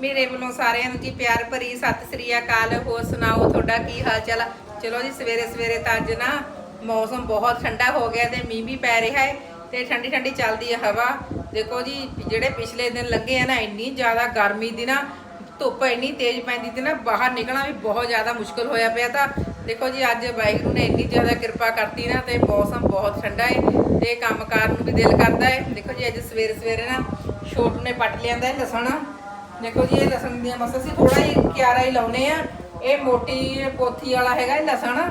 ਮੇਰੇ ਵੱਲੋਂ ਸਾਰਿਆਂ ਨੂੰ ਜੀ ਪਿਆਰ ਭਰੀ ਸਤਿ ਸ੍ਰੀ ਅਕਾਲ। ਹੋਰ ਸੁਣਾਓ, ਤੁਹਾਡਾ ਕੀ ਹਾਲ ਚਾਲ ਚਲੋ ਜੀ ਸਵੇਰੇ ਸਵੇਰੇ ਤਾਂ ਅੱਜ ਨਾ ਮੌਸਮ ਬਹੁਤ ਠੰਡਾ ਹੋ ਗਿਆ ਤੇ ਮੀਂਹ ਵੀ ਪੈ ਰਿਹਾ ਹੈ ਤੇ ਠੰਡੀ ਠੰਡੀ ਚੱਲਦੀ ਹੈ ਹਵਾ। ਦੇਖੋ ਜੀ, ਜਿਹੜੇ ਪਿਛਲੇ ਦਿਨ ਲੱਗੇ ਆ ਨਾ, ਇੰਨੀ ਜ਼ਿਆਦਾ ਗਰਮੀ ਦੀ ਨਾ, ਧੁੱਪ ਇੰਨੀ ਤੇਜ਼ ਪੈਂਦੀ ਤੇ ਨਾ, ਬਾਹਰ ਨਿਕਲਣਾ ਵੀ ਬਹੁਤ ਜ਼ਿਆਦਾ ਮੁਸ਼ਕਲ ਹੋਇਆ ਪਿਆ ਤਾਂ। ਦੇਖੋ ਜੀ, ਅੱਜ ਵਾਹਿਗੁਰੂ ਨੇ ਇੰਨੀ ਜ਼ਿਆਦਾ ਕਿਰਪਾ ਕਰਤੀ ਨਾ ਤੇ ਮੌਸਮ ਬਹੁਤ ਠੰਡਾ ਹੈ ਤੇ ਕੰਮਕਾਰ ਨੂੰ ਵੀ ਦਿਲ ਕਰਦਾ ਹੈ। ਦੇਖੋ ਜੀ, ਅੱਜ ਸਵੇਰੇ ਸਵੇਰੇ ਨਾ ਛੋਟ ਨੇ ਪੱਟ ਲਿਆਂਦਾ ਹੈ ਲਸਣ। ਦੇਖੋ ਜੀ, ਇਹ ਲਸਣ ਦੀਆਂ ਬਸ ਅਸੀਂ ਥੋੜਾ ਹੀ ਕਿਆਰਾ ਹੀ ਲਾਉਨੇ ਆ। ਇਹ ਮੋਟੀ ਪੋਥੀ ਵਾਲਾ ਹੈਗਾ ਇਹ ਲਸਣ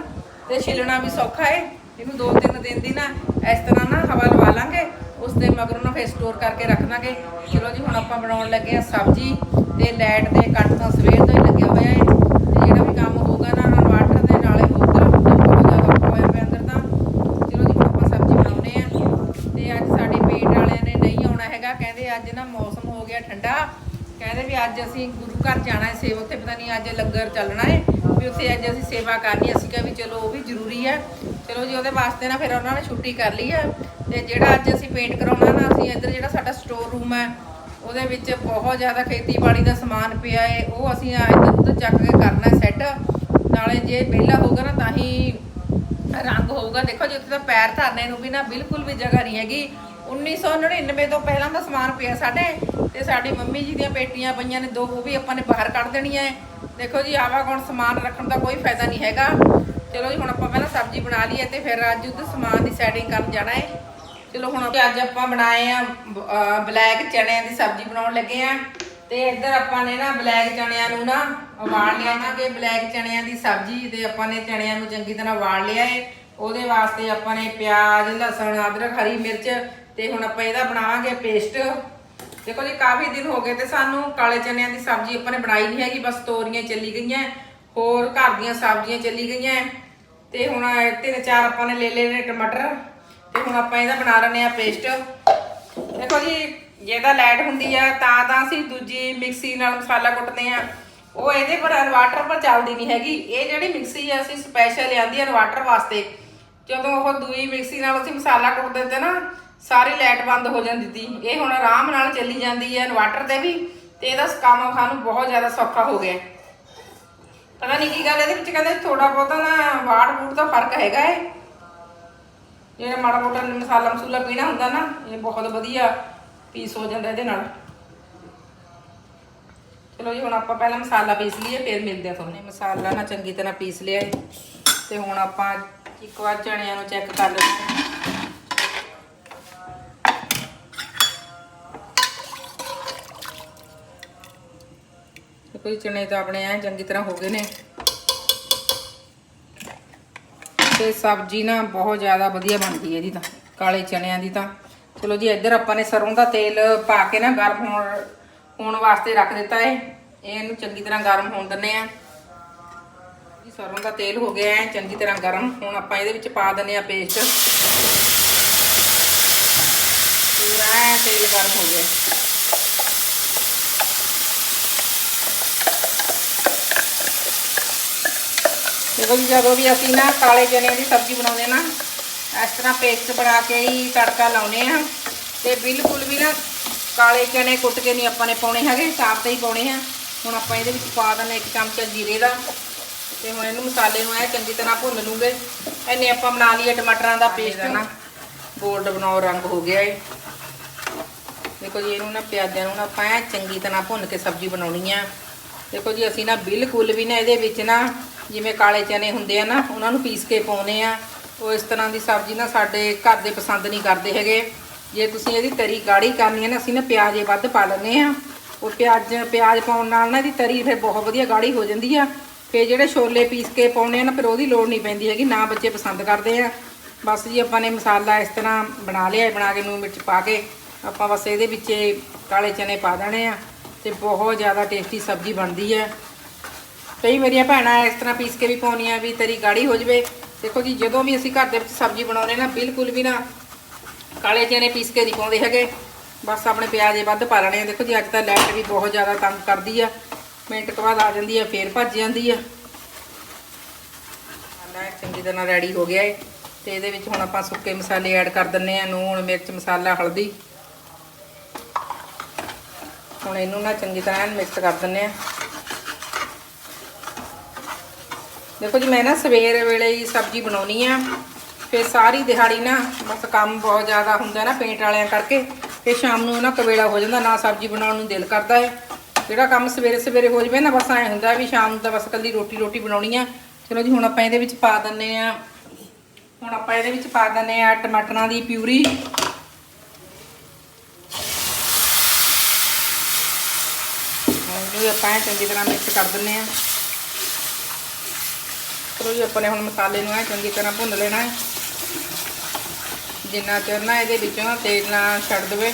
ਤੇ ਛਿਲਣਾ ਵੀ ਸੌਖਾ ਹੈ ਇਹਨੂੰ ਦੋ ਤਿੰਨ ਦਿਨ ਦੀ ਨਾ ਇਸ ਤਰ੍ਹਾਂ ਨਾ ਹਵਾ ਲਵਾ ਲਾਂਗੇ। ਉਸ ਦੇ ਮਗਰੋਂ ਨਾ ਫਿਰ ਸਟੋਰ ਕਰਕੇ ਰੱਖ ਦਾਂਗੇ। ਚਲੋ ਜੀ, ਹੁਣ ਆਪਾਂ ਬਣਾਉਣ ਲੱਗੇ ਆ ਸਬਜ਼ੀ ਤੇ ਲਾਈਟ ਦੇ ਕੱਟ ਤਾਂ ਸਵੇਰ ਤੋਂ ਹੀ ਲੱਗਿਆ ਹੋਇਆ ਹੈ ਤੇ ਜਿਹੜਾ ਵੀ ਕੰਮ ਹੋਊਗਾ ਨਾ ਇਨਵਰਟਰ ਦੇ ਨਾਲੇ ਹੋਊਗਾ ਤੇ ਬਹੁਤ ਜ਼ਿਆਦਾ ਹੋਇਆ ਪਿਆ ਅੰਦਰ ਤਾਂ। ਚਲੋ ਜੀ, ਹੁਣ ਆਪਾਂ ਸਬਜ਼ੀ ਬਣਾਉਨੇ ਆ। ਤੇ ਅੱਜ ਸਾਡੇ ਪੇਟ ਵਾਲਿਆਂ ਨੇ ਨਹੀਂ ਆਉਣਾ ਹੈਗਾ। ਕਹਿੰਦੇ ਅੱਜ ਨਾ ਮੌਸਮ ਹੋ ਗਿਆ ਠੰਡਾ। ਕਹਿੰਦੇ ਵੀ ਅੱਜ ਅਸੀਂ ਗੁਰੂ ਘਰ ਜਾਣਾ ਹੈ ਸੇਵਾ ਉੱਥੇ ਪਤਾ ਨਹੀਂ ਅੱਜ ਲੰਗਰ ਚੱਲਣਾ ਹੈ, ਵੀ ਉੱਥੇ ਅੱਜ ਅਸੀਂ ਸੇਵਾ ਕਰਨੀ ਅਸੀਂ ਕਿਹਾ ਵੀ ਚਲੋ ਉਹ ਵੀ ਜ਼ਰੂਰੀ ਹੈ। ਚਲੋ ਜੀ, ਉਹਦੇ ਵਾਸਤੇ ਨਾ ਫਿਰ ਉਹਨਾਂ ਨੇ ਛੁੱਟੀ ਕਰ ਲਈ ਹੈ। ਤੇ ਜਿਹੜਾ ਅੱਜ ਅਸੀਂ ਪੇਂਟ ਕਰਾਉਣਾ ਨਾ, ਅਸੀਂ ਇੱਧਰ ਜਿਹੜਾ ਸਾਡਾ ਸਟੋਰ ਰੂਮ ਹੈ, ਉਹਦੇ ਵਿੱਚ ਬਹੁਤ ਜ਼ਿਆਦਾ ਖੇਤੀਬਾੜੀ ਦਾ ਸਮਾਨ ਪਿਆ ਹੈ। ਉਹ ਅਸੀਂ ਇੱਧਰ ਉੱਧਰ ਚੱਕ ਕੇ ਕਰਨਾ ਸੈੱਟ ਨਾਲੇ ਜੇ ਵਿਹਲਾ ਹੋਊਗਾ ਨਾ, ਤਾਂ ਹੀ ਰੰਗ ਹੋਊਗਾ। ਦੇਖੋ ਜੀ, ਉੱਥੇ ਤਾਂ ਪੈਰ ਧਰਨੇ ਨੂੰ ਵੀ ਨਾ ਬਿਲਕੁਲ ਵੀ ਜਗ੍ਹਾ ਨਹੀਂ ਹੈਗੀ। 1999 ਤੋਂ ਪਹਿਲਾਂ ਦਾ ਸਮਾਨ ਪਿਆ ਸਾਡੇ ਤੇ ਸਾਡੀ ਮੰਮੀ ਜੀ ਦੀਆਂ ਪੇਟੀਆਂ ਪਈਆਂ ਨੇ, ਦੋ ਉਹ ਵੀ ਆਪਾਂ ਨੇ ਬਾਹਰ ਕੱਢ ਦੇਣੀਆਂ ਹੈ ਦੇਖੋ ਜੀ ਆਵਾਗੁਣ ਸਮਾਨ ਰੱਖਣ ਦਾ ਕੋਈ ਫਾਇਦਾ ਨਹੀਂ ਹੈਗਾ। ਚਲੋ ਜੀ, ਹੁਣ ਆਪਾਂ ਪਹਿਲਾਂ ਸਬਜ਼ੀ ਬਣਾ ਲਈਏ ਤੇ ਫਿਰ ਅੱਜ ਉਹਦੇ ਸਮਾਨ ਦੀ ਸੈਟਿੰਗ ਕਰਨ ਜਾਣਾ ਹੈ ਚਲੋ ਹੁਣ ਅੱਜ ਆਪਾਂ ਬਣਾਏ ਆ ਬਲੈਕ ਚਣਿਆਂ ਦੀ ਸਬਜ਼ੀ ਬਣਾਉਣ ਲੱਗੇ ਆ। ਤੇ ਇੱਧਰ ਆਪਾਂ ਨੇ ਨਾ ਬਲੈਕ ਚਣਿਆਂ ਨੂੰ ਨਾ ਉਬਾਲ ਲਿਆ ਨਾ ਕਿ ਬਲੈਕ ਚਣਿਆਂ ਦੀ ਸਬਜ਼ੀ ਤੇ ਆਪਾਂ ਨੇ ਚਣਿਆਂ ਨੂੰ ਚੰਗੀ ਤਰ੍ਹਾਂ ਉਬਾਲ ਲਿਆ ਏ। ਉਹਦੇ ਵਾਸਤੇ ਆਪਾਂ ਨੇ ਪਿਆਜ਼, ਲਸਣ, ਅਦਰਕ, ਹਰੀ ਮਿਰਚ ਤੇ ਹੁਣ ਆਪਾਂ ਇਹਦਾ ਬਣਾਵਾਂਗੇ ਪੇਸਟ। ਦੇਖੋ ਜੀ, ਕਾਫੀ ਦਿਨ ਹੋ ਗਏ ਤੇ ਸਾਨੂੰ ਕਾਲੇ ਚਨਿਆਂ ਦੀ ਸਬਜ਼ੀ ਆਪਾਂ ਨੇ ਬਣਾਈ ਨਹੀਂ ਹੈਗੀ, ਬਸ ਤੋਰੀਆਂ ਚੱਲੀ ਗਈਆਂ, ਹੋਰ ਘਰ ਦੀਆਂ ਸਬਜ਼ੀਆਂ ਚੱਲੀ ਗਈਆਂ। ਤੇ ਹੁਣ ਤਿੰਨ ਚਾਰ ਆਪਾਂ ਨੇ ਲੈ ਲਏ ਨੇ ਟਮਾਟਰ, ਤੇ ਹੁਣ ਆਪਾਂ ਇਹਦਾ ਬਣਾ ਰਹੇ ਆ ਪੇਸਟ। ਦੇਖੋ ਜੀ, ਜੇ ਤਾਂ ਲਾਈਟ ਹੁੰਦੀ ਆ, ਤਾਂ ਤਾਂ ਅਸੀਂ ਦੂਜੀ ਮਿਕਸੀ ਨਾਲ ਮਸਾਲਾ ਕੁੱਟਦੇ ਆ ਉਹ ਇਹਦੇ ਪਰ ਇਨਵਰਟਰ ਪਰ ਚੱਲਦੀ ਨਹੀਂ ਹੈਗੀ। ਇਹ ਜਿਹੜੀ ਮਿਕਸੀ ਆ, ਅਸੀਂ ਸਪੈਸ਼ਲ ਲਿਆਂਦੀ ਆ ਇਨਵਰਟਰ ਵਾਸਤੇ। ਜਦੋਂ ਉਹ ਦੂਜੀ ਮਿਕਸੀ ਨਾਲ ਅਸੀਂ ਮਸਾਲਾ ਕੁੱਟ ਦਿੰਦੇ ਨਾ ਸਾਰੀ ਲਾਈਟ ਬੰਦ ਹੋ ਜਾਂਦੀ ਸੀ। ਇਹ ਹੁਣ ਆਰਾਮ ਨਾਲ ਚੱਲੀ ਜਾਂਦੀ ਹੈ, ਇਨਵਰਟਰ ਤੇ ਵੀ, ਤੇ ਇਹਦਾ ਕੰਮ ਸਾਨੂੰ ਬਹੁਤ ਜ਼ਿਆਦਾ ਸੌਖਾ ਹੋ ਗਿਆ। ਪਤਾ ਨਹੀਂ ਕੀ ਗੱਲ, ਇਹਦੇ ਵਿੱਚ ਕਹਿੰਦੇ ਥੋੜਾ ਬਹੁਤਾ ਨਾ ਵਾਟ ਵੂਟ ਦਾ ਫ਼ਰਕ ਹੈਗਾ ਹੈ ਜਿਹੜਾ ਮਾੜਾ ਮੋਟਾ ਮਸਾਲਾ ਮਸੂਲਾ ਪੀਣਾ ਹੁੰਦਾ ਨਾ, ਇਹ ਬਹੁਤ ਵਧੀਆ ਪੀਸ ਹੋ ਜਾਂਦਾ ਇਹਦੇ ਨਾਲ। ਚਲੋ ਜੀ, ਹੁਣ ਆਪਾਂ ਪਹਿਲਾਂ ਮਸਾਲਾ ਪੀਸ ਲਈਏ, ਫਿਰ ਮਿਲਦੇ ਆ ਤੁਹਾਨੂੰ। ਮਸਾਲਾ ਨਾ ਚੰਗੀ ਤਰ੍ਹਾਂ ਪੀਸ ਲਿਆ ਏ। ਤੇ ਹੁਣ ਆਪਾਂ ਇੱਕ ਵਾਰ ਚਣਿਆਂ ਨੂੰ ਚੈੱਕ ਕਰ ਲੈਂਦੇ ਹਾਂ ਤੇ ਚਨੇ ਤਾਂ ਆਪਣੇ ਐ ਚੰਗੀ ਤਰ੍ਹਾਂ ਹੋ ਗਏ ਨੇ। ਤੇ ਸਬਜ਼ੀ ਨਾ ਬਹੁਤ ਜ਼ਿਆਦਾ ਵਧੀਆ ਬਣਦੀ ਹੈ ਇਹਦੀ ਤਾਂ, ਕਾਲੇ ਚਨਿਆਂ ਦੀ ਤਾਂ। ਚਲੋ ਜੀ, ਇੱਧਰ ਆਪਾਂ ਨੇ ਸਰੋਂ ਦਾ ਤੇਲ ਪਾ ਕੇ ਨਾ ਗਰਮ ਹੋਣ ਹੋਣ ਵਾਸਤੇ ਰੱਖ ਦਿੱਤਾ ਹੈ ਇਹਨੂੰ ਚੰਗੀ ਤਰ੍ਹਾਂ ਗਰਮ ਹੋਣ ਦਿੰਨੇ ਆ ਜੀ, ਸਰੋਂ ਦਾ ਤੇਲ ਹੋ ਗਿਆ ਹੈ ਚੰਗੀ ਤਰ੍ਹਾਂ ਗਰਮ। ਹੁਣ ਆਪਾਂ ਇਹਦੇ ਵਿੱਚ ਪਾ ਦਿੰਨੇ ਆ ਪੇਸਟ ਪੂਰਾ ਤੇਲ ਗਰਮ ਹੋ ਗਿਆ। ਦੇਖੋ ਜੀ ਜਦੋਂ ਵੀ ਅਸੀਂ ਨਾ ਕਾਲੇ ਚਨੇ ਦੀ ਸਬਜ਼ੀ ਬਣਾਉਂਦੇ ਨਾ ਇਸ ਤਰ੍ਹਾਂ ਪੇਸਟ ਬਣਾ ਕੇ ਹੀ ਤੜਕਾ ਲਾਉਨੇ ਆ ਤੇ ਬਿਲਕੁਲ ਵੀ ਨਾ ਕਾਲੇ ਚਨੇ ਕੁੱਟ ਕੇ ਨਹੀਂ ਆਪਾਂ ਨੇ ਪਾਉਣੇ ਹੈਗੇ ਸਾਫ਼ ਤੇ ਹੀ ਪਾਉਣੇ ਆ। ਹੁਣ ਆਪਾਂ ਇਹਦੇ ਵਿੱਚ ਪਾ ਦਿੰਦੇ ਇੱਕ ਚਮਚਾ ਜੀਰੇ ਦਾ ਤੇ ਹੁਣ ਇਹਨੂੰ ਮਸਾਲੇ ਨੂੰ ਐ ਚੰਗੀ ਤਰ੍ਹਾਂ ਭੁੰਨ ਲੂਗੇ। ਐਨੇ ਆਪਾਂ ਬਣਾ ਲਈਏ ਟਮਾਟਰਾਂ ਦਾ ਪੇਸਟ ਨਾ ਗੋਲਡ ਬਣਾਓ ਰੰਗ ਹੋ ਗਿਆ ਏ। ਦੇਖੋ ਜੀ ਇਹਨੂੰ ਨਾ ਪਿਆਜ਼ਾਂ ਨੂੰ ਨਾ ਆਪਾਂ ਐਂ ਚੰਗੀ ਤਰ੍ਹਾਂ ਭੁੰਨ ਕੇ ਸਬਜ਼ੀ ਬਣਾਉਣੀ ਆ। ਦੇਖੋ ਜੀ ਅਸੀਂ ਨਾ ਬਿਲਕੁਲ ਵੀ ਨਾ ਇਹਦੇ ਵਿੱਚ ਨਾ ਜਿਵੇਂ ਕਾਲੇ ਚਨੇ ਹੁੰਦੇ ਆ ਨਾ ਉਹਨਾਂ ਨੂੰ ਪੀਸ ਕੇ ਪਾਉਨੇ ਆ। ਉਹ ਇਸ ਤਰ੍ਹਾਂ ਦੀ ਸਬਜ਼ੀ ਨਾ ਸਾਡੇ ਘਰ ਦੇ ਪਸੰਦ ਨਹੀਂ ਕਰਦੇ ਹੈਗੇ। ਜੇ ਤੁਸੀਂ ਇਹਦੀ ਤਰੀ ਗਾੜੀ ਕਰਨੀ ਹੈ ਨਾ ਅਸੀਂ ਨਾ ਪਿਆਜ਼ੇ ਵੱਧ ਪਾ ਲੈਂਦੇ ਆ। ਉਹ ਪਿਆਜ਼ ਪਿਆਜ਼ ਪਾਉਣ ਨਾਲ ਨਾ ਇਹਦੀ ਤਰੀ ਫਿਰ ਬਹੁਤ ਵਧੀਆ ਗਾੜੀ ਹੋ ਜਾਂਦੀ ਆ। ਫਿਰ ਜਿਹੜੇ ਛੋਲੇ ਪੀਸ ਕੇ ਪਾਉਨੇ ਆ ਨਾ ਫਿਰ ਉਹਦੀ ਲੋੜ ਨਹੀਂ ਪੈਂਦੀ ਹੈਗੀ ਨਾ ਬੱਚੇ ਪਸੰਦ ਕਰਦੇ ਆ। ਬਸ ਜੀ ਆਪਾਂ ਨੇ ਮਸਾਲਾ ਇਸ ਤਰ੍ਹਾਂ ਬਣਾ ਲਿਆ ਹੈ, ਬਣਾ ਕੇ ਨੂੰ ਮਿਰਚ ਪਾ ਕੇ। ਆਪਾਂ ਬਸ ਇਹਦੇ ਵਿੱਚ ਕਾਲੇ ਚਨੇ ਪਾ ਦੇਣੇ ਆ ਤੇ ਬਹੁਤ ਜ਼ਿਆਦਾ ਟੇਸਟੀ ਸਬਜ਼ੀ ਬਣਦੀ ਹੈ। ਕਈ ਮੇਰੀਆਂ ਭੈਣਾਂ ਇਸ ਤਰ੍ਹਾਂ ਪੀਸ ਕੇ ਵੀ ਪਾਉਣੀਆਂ ਵੀ ਤੇਰੀ ਗਾੜੀ ਹੋ ਜਵੇ। ਦੇਖੋ ਜੀ, ਜਦੋਂ ਵੀ ਅਸੀਂ ਘਰ ਦੇ ਵਿੱਚ ਸਬਜ਼ੀ ਬਣਾਉਨੇ ਨਾ, ਬਿਲਕੁਲ ਵੀ ਨਾ ਕਾਲੇ ਚਨੇ ਪੀਸ ਕੇ ਨਹੀਂ ਪਾਉਂਦੇ ਹੈਗੇ। ਬਸ ਆਪਣੇ ਪਿਆਜ਼ੇ ਵੱਧ ਪਾ ਲੈਣੇ ਆ। ਦੇਖੋ ਜੀ, ਅੱਜ ਤਾਂ ਲਾਈਟ ਵੀ ਬਹੁਤ ਜ਼ਿਆਦਾ ਤੰਗ ਕਰਦੀ ਆ। ਮਿੰਟ ਕੁ ਬਾਅਦ ਆ ਜਾਂਦੀ ਆ, ਫੇਰ ਭੱਜ ਜਾਂਦੀ ਆ। ਮਸਾਲਾ ਚੰਗੀ ਤਰ੍ਹਾਂ ਰੈਡੀ ਹੋ ਗਿਆ ਏ। ਤੇ ਇਹਦੇ ਵਿੱਚ ਹੁਣ ਆਪਾਂ ਸੁੱਕੇ ਮਸਾਲੇ ਐਡ ਕਰ ਦਿੰਨੇ ਆ ਨੂਣ ਮਿਰਚ, ਮਸਾਲਾ, ਹਲਦੀ। ਹੁਣ ਇਹਨੂੰ ਨਾ ਚੰਗੀ ਤਰ੍ਹਾਂ ਮਿਕਸ ਕਰ ਦਿੰਨੇ ਆ। ਦੇਖੋ ਜੀ, ਮੈਂ ਨਾ ਸਵੇਰ ਵੇਲੇ ਹੀ ਸਬਜ਼ੀ ਬਣਾਉਣੀ ਆ। ਫਿਰ ਸਾਰੀ ਦਿਹਾੜੀ ਨਾ ਬਸ ਕੰਮ ਬਹੁਤ ਜ਼ਿਆਦਾ ਹੁੰਦਾ ਨਾ ਪੇਂਟ ਵਾਲਿਆਂ ਕਰਕੇ। ਫਿਰ ਸ਼ਾਮ ਨੂੰ ਨਾ ਕਵੇਲਾ ਹੋ ਜਾਂਦਾ, ਨਾ ਸਬਜ਼ੀ ਬਣਾਉਣ ਨੂੰ ਦਿਲ ਕਰਦਾ ਹੈ ਜਿਹੜਾ ਕੰਮ ਸਵੇਰੇ ਸਵੇਰੇ ਹੋ ਜਵੇ ਨਾ, ਬਸ ਐ ਹੁੰਦਾ ਵੀ ਸ਼ਾਮ ਨੂੰ ਤਾਂ ਬਸ ਕੱਲੀ ਰੋਟੀ ਰੋਟੀ ਬਣਾਉਣੀ ਆ। ਚਲੋ ਜੀ, ਹੁਣ ਆਪਾਂ ਇਹਦੇ ਵਿੱਚ ਪਾ ਦਿੰਨੇ ਆ। ਹੁਣ ਆਪਾਂ ਇਹਦੇ ਵਿੱਚ ਪਾ ਦਿੰਨੇ ਆ ਟਮਾਟਰਾਂ ਦੀ ਪਿਊਰੀ। ਇਹਨੂੰ ਆਪਾਂ ਚੰਗੀ ਤਰ੍ਹਾਂ ਮਿਕਸ ਕਰ ਦਿੰਨੇ ਆ। ਚਲੋ ਜੀ, ਆਪਾਂ ਨੇ ਹੁਣ ਮਸਾਲੇ ਨੂੰ ਐ ਚੰਗੀ ਤਰ੍ਹਾਂ ਭੁੰਨ ਲੈਣਾ ਹੈ। ਜਿੰਨਾ ਚਿਰ ਨਾ ਇਹਦੇ ਵਿੱਚੋਂ ਨਾ ਤੇਲ ਨਾ ਛੱਡ ਦੇਵੇ,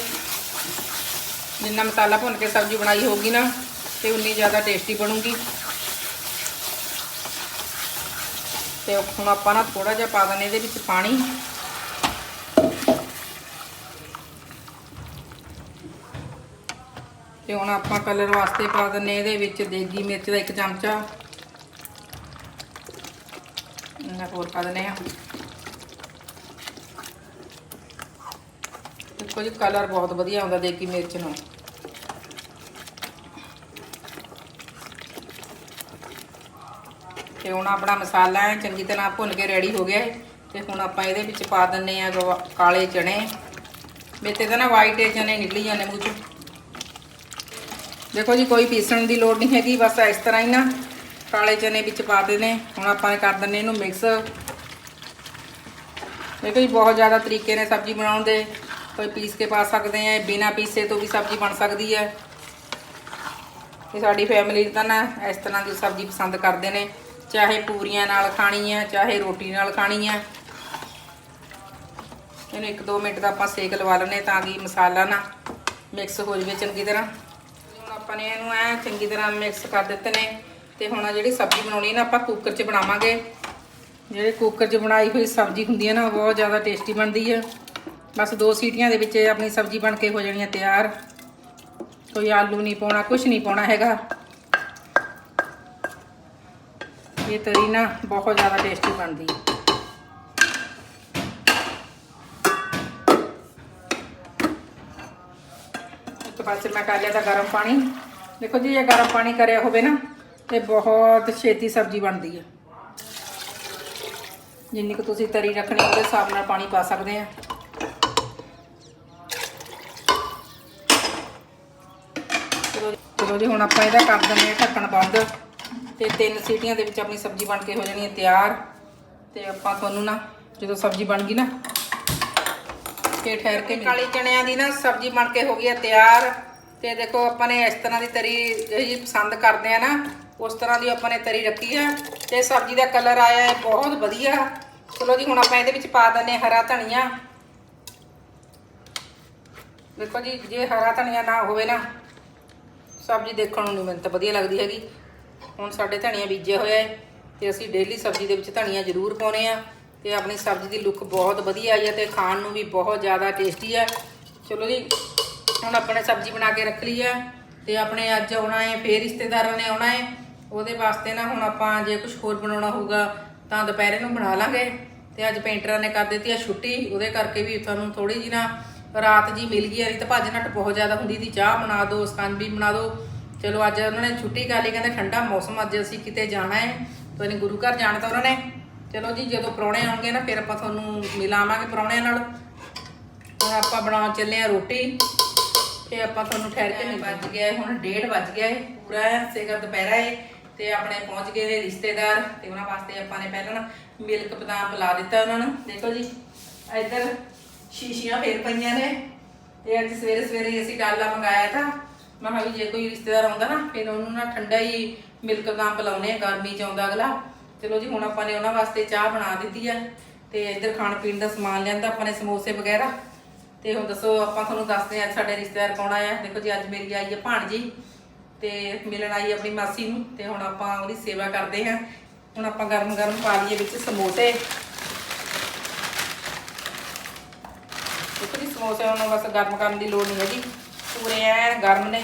ਜਿੰਨਾ ਮਸਾਲਾ ਭੁੰਨ ਕੇ ਸਬਜ਼ੀ ਬਣਾਈ ਹੋਊਗੀ ਨਾ, ਤੇ ਉਨੀ ਜ਼ਿਆਦਾ ਟੇਸਟੀ ਬਣੂਗੀ। ਤੇ ਹੁਣ ਆਪਾਂ ਨਾ ਥੋੜਾ ਜਿਹਾ ਪਾ ਦਨੇ ਇਹਦੇ ਵਿੱਚ ਪਾਣੀ। ਤੇ ਹੁਣ ਆਪਾਂ ਕਲਰ ਵਾਸਤੇ ਪਾ ਦਨੇ ਇਹਦੇ ਵਿੱਚ ਦੇਗੀ ਮਿਰਚ ਦਾ ਇੱਕ ਚਮਚਾ। ਇਹਨਾਂ ਹੋਰ ਪਾ ਦਨੇ ਆ ਦੇਖੋ ਜੀ ਕਲਰ ਬਹੁਤ ਵਧੀਆ ਆਉਂਦਾ ਦੇਗੀ ਮਿਰਚ ਨੂੰ। ਤੇ ਹੁਣ ਆਪਣਾ ਮਸਾਲਾ ਹੈ ਚੰਗੀ ਤਰ੍ਹਾਂ ਭੁੰਨ ਕੇ ਰੈਡੀ ਹੋ ਗਿਆ ਹੈ ਤੇ ਹੁਣ ਆਪਾਂ ਇਹਦੇ ਵਿੱਚ ਪਾ ਦਿੰਨੇ ਆ ਗਵਾ- ਕਾਲੇ ਚਣੇ ਮੇਤੇ ਤਾਂ ਨਾ ਵਾਈਟ ਚਣੇ ਨਿਕਲੀ ਜਾਂਦੇ ਮੂੰਹ ਚੋਂ। ਦੇਖੋ ਜੀ, ਕੋਈ ਪੀਸਣ ਦੀ ਲੋੜ ਨਹੀਂ ਹੈਗੀ, ਬਸ ਇਸ ਤਰ੍ਹਾਂ ਹੀ ਨਾ। ਕਾਲੇ ਚਨੇ ਵਿੱਚ ਪਾ ਦੇਣੇ। ਹੁਣ ਆਪਾਂ ਨੇ ਕਰ ਦਿੰਨੇ ਇਹਨੂੰ ਮਿਕਸ ਦੇਖੋ ਜੀ, ਬਹੁਤ ਜ਼ਿਆਦਾ ਤਰੀਕੇ ਨੇ ਸਬਜ਼ੀ ਬਣਾਉਣ ਦੇ। ਕੋਈ ਪੀਸ ਕੇ ਪਾ ਸਕਦੇ ਆ ਬਿਨਾ ਪੀਸੇ ਤੋਂ ਵੀ ਸਬਜ਼ੀ ਬਣ ਸਕਦੀ ਹੈ। ਇਹ ਸਾਡੀ ਫੈਮਿਲੀ ਤਾਂ ਨਾ ਇਸ ਤਰ੍ਹਾਂ ਦੀ ਸਬਜ਼ੀ ਪਸੰਦ ਕਰਦੇ ਨੇ। ਚਾਹੇ ਪੂਰੀਆਂ ਨਾਲ ਖਾਣੀ ਹੈ, ਚਾਹੇ ਰੋਟੀ ਨਾਲ ਖਾਣੀ ਹੈ। ਇਹਨੂੰ 1-2 ਮਿੰਟ ਦਾ ਆਪਾਂ ਸੇਕ ਲਵਾ ਲੈਣੇ ਤਾਂ ਕਿ ਮਸਾਲਾ ਨਾ ਮਿਕਸ ਹੋ ਜਾਵੇ ਚੰਗੀ ਤਰ੍ਹਾਂ। ਹੁਣ ਆਪਾਂ ਨੇ ਇਹਨੂੰ ਐ ਚੰਗੀ ਤਰ੍ਹਾਂ ਮਿਕਸ ਕਰ ਦਿੱਤੇ ਨੇ। ਤੇ ਹੁਣ ਆਹ ਜਿਹੜੀ ਸਬਜ਼ੀ ਬਣਾਉਣੀ ਨਾ, ਆਪਾਂ ਕੁੱਕਰ 'ਚ ਬਣਾਵਾਂਗੇ। ਜਿਹੜੇ ਕੁੱਕਰ 'ਚ ਬਣਾਈ ਹੋਈ ਸਬਜ਼ੀ ਹੁੰਦੀ ਹੈ ਨਾ ਬਹੁਤ ਜ਼ਿਆਦਾ ਟੇਸਟੀ ਬਣਦੀ ਹੈ ਬਸ ਦੋ ਸੀਟੀਆਂ ਦੇ ਵਿੱਚ ਆਪਣੀ ਸਬਜ਼ੀ ਬਣ ਕੇ ਹੋ ਜਾਣੀ ਹੈ ਤਿਆਰ। ਕੋਈ ਆਲੂ ਨਹੀਂ ਪਾਉਣਾ ਕੁਝ ਨਹੀਂ ਪਾਉਣਾ ਹੈਗਾ। ਇਹ ਤਰੀ ਨਾ ਬਹੁਤ ਜ਼ਿਆਦਾ ਟੇਸਟੀ ਬਣਦੀ ਹੈ ਇੱਕ ਪਾਸੇ ਮੈਂ ਕਰ ਲਿਆ ਤਾਂ ਗਰਮ ਪਾਣੀ। ਦੇਖੋ ਜੀ ਇਹ ਗਰਮ ਪਾਣੀ ਕਰਿਆ ਹੋਵੇ ਨਾ ਤੇ ਬਹੁਤ ਛੇਤੀ ਸਬਜ਼ੀ ਬਣਦੀ ਹੈ ਜਿੰਨੀ ਕੁ ਤੁਸੀਂ ਤਰੀ ਰੱਖਣੀ ਉਹਦੇ ਹਿਸਾਬ ਨਾਲ ਪਾਣੀ ਪਾ ਸਕਦੇ ਆ। ਚਲੋ ਜੀ- ਜੀ ਹੁਣ ਆਪਾਂ ਇਹਦਾ ਕਰ ਦਿੰਦੇ ਹਾਂ ਢੱਕਣ ਬੰਦ। ਤੇ ਤਿੰਨ ਸੀਟੀਆਂ ਦੇ ਵਿੱਚ ਆਪਣੀ ਸਬਜ਼ੀ ਬਣ ਕੇ ਹੋ ਜਾਣੀ ਹੈ ਤਿਆਰ। ਤੇ ਆਪਾਂ ਤੁਹਾਨੂੰ ਨਾ ਜਦੋਂ ਸਬਜ਼ੀ ਬਣ ਗਈ ਨਾ ਕੇ ਠਹਿਰ ਕੇ ਕਾਲੀ ਚਣਿਆਂ ਦੀ ਨਾ ਸਬਜ਼ੀ ਬਣ ਕੇ ਹੋ ਗਈ ਹੈ ਤਿਆਰ। ਤੇ ਦੇਖੋ ਆਪਾਂ ਨੇ ਇਸ ਤਰ੍ਹਾਂ ਦੀ ਤਰੀ ਜਿਹੜੀ ਪਸੰਦ ਕਰਦੇ ਆ ਨਾ ਉਸ ਤਰ੍ਹਾਂ ਦੀ ਆਪਾਂ ਨੇ ਤਰੀ ਰੱਖੀ ਹੈ ਤੇ ਸਬਜ਼ੀ ਦਾ ਕਲਰ ਆਇਆ ਹੈ ਬਹੁਤ ਵਧੀਆ। ਚਲੋ ਜੀ, ਹੁਣ ਆਪਾਂ ਇਹਦੇ ਵਿੱਚ ਪਾ ਦਿੰਦੇ ਹਾਂ ਹਰਾ ਧਨੀਆ। ਦੇਖੋ ਜੀ, ਜੇ ਹਰਾ ਧਨੀਆ ਨਾ ਹੋਵੇ ਨਾ, ਸਬਜ਼ੀ ਦੇਖਣ ਨੂੰ ਨਹੀਂ ਮੈਨੂੰ ਤਾਂ ਵਧੀਆ ਲੱਗਦੀ ਹੈਗੀ। ਹੁਣ ਸਾਡੇ ਧਨੀਆ ਬੀਜਿਆ ਹੋਇਆ ਹੈ ਤੇ ਅਸੀਂ ਡੇਲੀ ਸਬਜ਼ੀ ਦੇ ਵਿੱਚ ਧਨੀਆ ਜ਼ਰੂਰ ਪਾਉਨੇ ਆ ਤੇ ਆਪਣੀ ਸਬਜ਼ੀ ਦੀ ਲੁੱਕ ਬਹੁਤ ਵਧੀਆ ਆਈ ਹੈ ਤੇ ਖਾਣ ਨੂੰ ਵੀ ਬਹੁਤ ਜ਼ਿਆਦਾ ਟੇਸਟੀ ਹੈ। ਚਲੋ ਜੀ, ਹੁਣ ਆਪਣੇ ਸਬਜ਼ੀ ਬਣਾ ਕੇ ਰੱਖ ਲਈ ਹੈ ਤੇ ਆਪਣੇ ਅੱਜ ਆਉਣਾ ਹੈ, ਫੇਰ ਰਿਸ਼ਤੇਦਾਰਾਂ ਨੇ ਆਉਣਾ ਹੈ। ਉਹਦੇ ਵਾਸਤੇ ਨਾ ਹੁਣ ਆਪਾਂ ਜੇ ਕੁਝ ਹੋਰ ਬਣਾਉਣਾ ਹੋਊਗਾ ਤਾਂ ਦੁਪਹਿਰੇ ਨੂੰ ਬਣਾ ਲਾਂਗੇ। ਤੇ ਅੱਜ ਪੇਂਟਰਾਂ ਨੇ ਕਰ ਦਿੱਤੀ ਆ ਛੁੱਟੀ ਉਹਦੇ ਕਰਕੇ ਵੀ ਤੁਹਾਨੂੰ ਥੋੜੀ ਜੀ ਨਾ ਰਾਤ ਜੀ ਮਿਲ ਗਈ ਆ। ਨਹੀਂ ਤਾਂ ਭੱਜ ਨੱਟ ਬਹੁਤ ਜ਼ਿਆਦਾ ਹੁੰਦੀ ਸੀ। ਚਾਹ ਬਣਾ ਦਿਓ ਸਕੰਜਵੀ ਬਣਾ ਦਿਓ ਚਲੋ ਅੱਜ ਉਹਨਾਂ ਨੇ ਛੁੱਟੀ ਕਰ ਲਈ ਕਹਿੰਦੇ ਠੰਡਾ ਮੌਸਮ ਅੱਜ ਅਸੀਂ ਕਿਤੇ ਜਾਣਾ ਹੈ। ਤਾਂ ਇਹਨੇ ਗੁਰੂ ਘਰ ਜਾਣਾ ਤਾਂ ਉਹਨਾਂ ਨੇ। ਚਲੋ ਜੀ ਜਦੋਂ ਪ੍ਰਾਹੁਣੇ ਆਉਣਗੇ ਨਾ ਫਿਰ ਆਪਾਂ ਤੁਹਾਨੂੰ ਮਿਲਾਵਾਂਗੇ ਪ੍ਰਾਹੁਣਿਆਂ ਨਾਲ। ਹੁਣ ਆਪਾਂ ਬਣਾਉਣ ਚੱਲੇ ਆ ਰੋਟੀ। ਤੇ ਆਪਾਂ ਤੁਹਾਨੂੰ ਠਹਿਰ ਕੇ ਨਹੀਂ ਵੱਜ ਗਿਆ ਹੁਣ 1:30 ਵੱਜ ਗਿਆ ਹੈ। ਪੂਰਾ ਸੇਗਾ ਦੁਪਹਿਰਾ ਹੈ। ਤੇ ਆਪਣੇ ਪਹੁੰਚ ਗਏ ਨੇ ਰਿਸ਼ਤੇਦਾਰ ਤੇ ਉਹਨਾਂ ਵਾਸਤੇ ਆਪਾਂ ਨੇ ਪਹਿਲਾਂ ਨਾ ਮਿਲਕ ਬਦਾਮ ਪਿਲਾ ਦਿੱਤਾ ਉਹਨਾਂ ਨੂੰ। ਦੇਖੋ ਜੀ, ਇੱਧਰ ਸ਼ੀਸ਼ੀਆਂ ਫੇਰ ਪਈਆਂ ਨੇ ਤੇ ਅੱਜ ਸਵੇਰੇ ਸਵੇਰੇ ਅਸੀਂ ਡਾਲਾ ਮੰਗਾਇਆ ਤਾਂ ਮੈਂ ਕਿਹਾ ਵੀ ਜੇ ਕੋਈ ਰਿਸ਼ਤੇਦਾਰ ਆਉਂਦਾ ਨਾ, ਫਿਰ ਉਹਨੂੰ ਨਾ ਠੰਡਾ ਹੀ ਮਿਲਕ ਬਦਾਮ ਪਿਲਾਉਣੇ ਆ ਗਰਮੀ ਚ ਆਉਂਦਾ ਅਗਲਾ। ਚਲੋ ਜੀ, ਹੁਣ ਆਪਾਂ ਨੇ ਉਹਨਾਂ ਵਾਸਤੇ ਚਾਹ ਬਣਾ ਦਿੱਤੀ ਆ ਤੇ ਇੱਧਰ ਖਾਣ ਪੀਣ ਦਾ ਸਮਾਨ ਲਿਆਂਦਾ ਆਪਾਂ ਨੇ ਸਮੋਸੇ ਵਗੈਰਾ। ਤੇ ਹੁਣ ਦੱਸੋ, ਆਪਾਂ ਤੁਹਾਨੂੰ ਦੱਸਦੇ ਆ ਸਾਡੇ ਰਿਸ਼ਤੇਦਾਰ ਕੌਣ ਆਇਆ। ਦੇਖੋ ਜੀ, ਅੱਜ ਮੇਰੀ ਆਈ ਹੈ ਭਾਣਜੀ। ਤੇ ਮਿਲਣ ਆਈ ਆਪਣੀ ਮਾਸੀ ਨੂੰ ਤੇ ਹੁਣ ਆਪਾਂ ਉਹਦੀ ਸੇਵਾ ਕਰਦੇ ਹਾਂ। ਹੁਣ ਆਪਾਂ ਗਰਮ ਗਰਮ ਪਾ ਲਈਏ ਵਿੱਚ ਸਮੋਸੇ। ਇੱਕ ਜੀ ਸਮੋਸੇ ਹੁਣ ਬਸ ਗਰਮ ਕਰਨ ਦੀ ਲੋੜ ਨਹੀਂ ਹੈਗੀ। ਪੂਰੇ ਐਨ ਗਰਮ ਨੇ।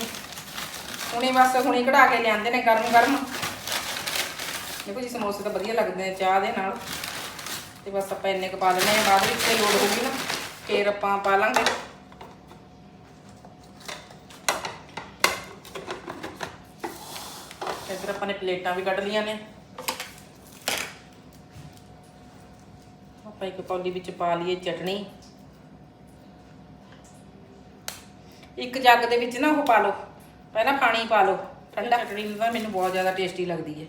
ਹੁਣੇ ਬਸ ਹੁਣੇ ਕਢਾ ਕੇ ਲਿਆਂਦੇ ਨੇ ਗਰਮ ਗਰਮ ਦੇਖੋ ਜੀ, ਸਮੋਸੇ ਤਾਂ ਵਧੀਆ ਲੱਗਦੇ ਨੇ ਚਾਹ ਦੇ ਨਾਲ। ਤੇ ਬਸ ਆਪਾਂ ਇੰਨੇ ਕੁ ਪਾ ਲੈਣੇ ਆ ਬਾਅਦ ਵਿੱਚ ਤੇ ਲੋੜ ਹੋਊਗੀ ਨਾ, ਫੇਰ ਆਪਾਂ ਪਾ ਲਾਂਗੇ ਇੱਧਰ ਆਪਾਂ ਨੇ ਪਲੇਟਾਂ ਵੀ ਕੱਢ ਲੀਆਂ ਨੇ। ਆਪਾਂ ਇੱਕ ਕੌਲੀ ਵਿੱਚ ਪਾ ਲਈਏ ਚਟਣੀ। ਇੱਕ ਜੱਗ ਦੇ ਵਿੱਚ ਨਾ ਉਹ ਪਾ ਲਓ। ਪਹਿਲਾਂ ਪਾਣੀ ਪਾ ਲਓ ਠੰਡਾ। ਚਟਣੀ ਤਾਂ ਮੈਨੂੰ ਬਹੁਤ ਜ਼ਿਆਦਾ ਟੇਸਟੀ ਲੱਗਦੀ ਹੈ।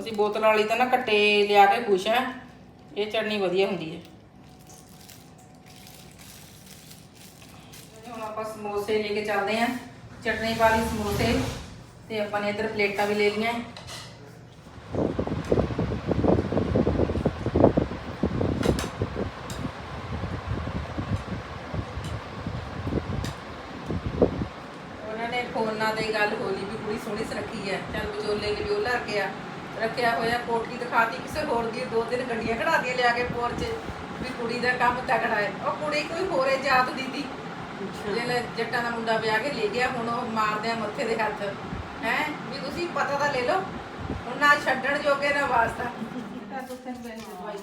ਅਸੀਂ ਬੋਤਲ ਵਾਲੀ ਤਾਂ ਨਾ ਕੱਟੇ ਲਿਆ ਕੇ ਖੁਸ਼ ਆ ਇਹ ਚਟਣੀ ਵਧੀਆ ਹੁੰਦੀ ਹੈ। ਹੁਣ ਆਪਾਂ ਸਮੋਸੇ ਲੈ ਕੇ ਚੱਲਦੇ ਆਂ ਚਟਨੀ ਵਾਲੀ ਸਮੋਸੇ। ਤੇ ਆਪਾਂ ਨੇ ਇੱਧਰ ਪਲੇਟਾਂ ਵੀ ਲੈ ਲਈਆਂ। ਉਹਨਾਂ ਨੇ ਫੋਨਾਂ ਤੇ ਗੱਲ ਹੋਲੀ ਵੀ ਕੁੜੀ ਸੋਹਣੀ ਸੁਰੱਖੀ ਹੈ। ਚੱਲ ਵਿਚੋਲੇ ਨੇ ਵੀ ਉਹ ਗਿਆ ਰੱਖਿਆ ਹੋਇਆ ਕੋਠੀ ਦਿਖਾਤੀ ਕਿਸੇ ਹੋਰ ਦੀ ਦੋ ਤਿੰਨ ਗੱਡੀਆਂ ਖੜਾਦੀਆਂ ਲਿਆ ਕੇ ਪੋਰਚ ਵੀ ਕੁੜੀ ਦਾ ਕੰਮ ਤਕੜਾ ਹੈ। ਉਹ ਕੁੜੀ ਕੋਈ ਹੋਰੇ ਜਾਤ ਦੀ ਦੀ ਜਿਹੜੇ ਜੱਟਾਂ ਦਾ ਮੁੰਡਾ ਵਿਆਹ ਕੇ ਲੈ ਗਿਆ ਹੁਣ ਉਹ ਮਾਰਦੇ ਆ ਮੱਥੇ ਦੇ ਹੱਥ। ਹੈ, ਵੀ ਤੁਸੀਂ ਪਤਾ ਤਾਂ ਲੈ ਲਓ। ਹੁਣ ਨਾ ਛੱਡਣ ਜੋਗੇ ਨਾ ਵਾਸਤਾ। ਤਾਂ ਤੁੱਥੇ ਬੈਠ ਦਵਾਈ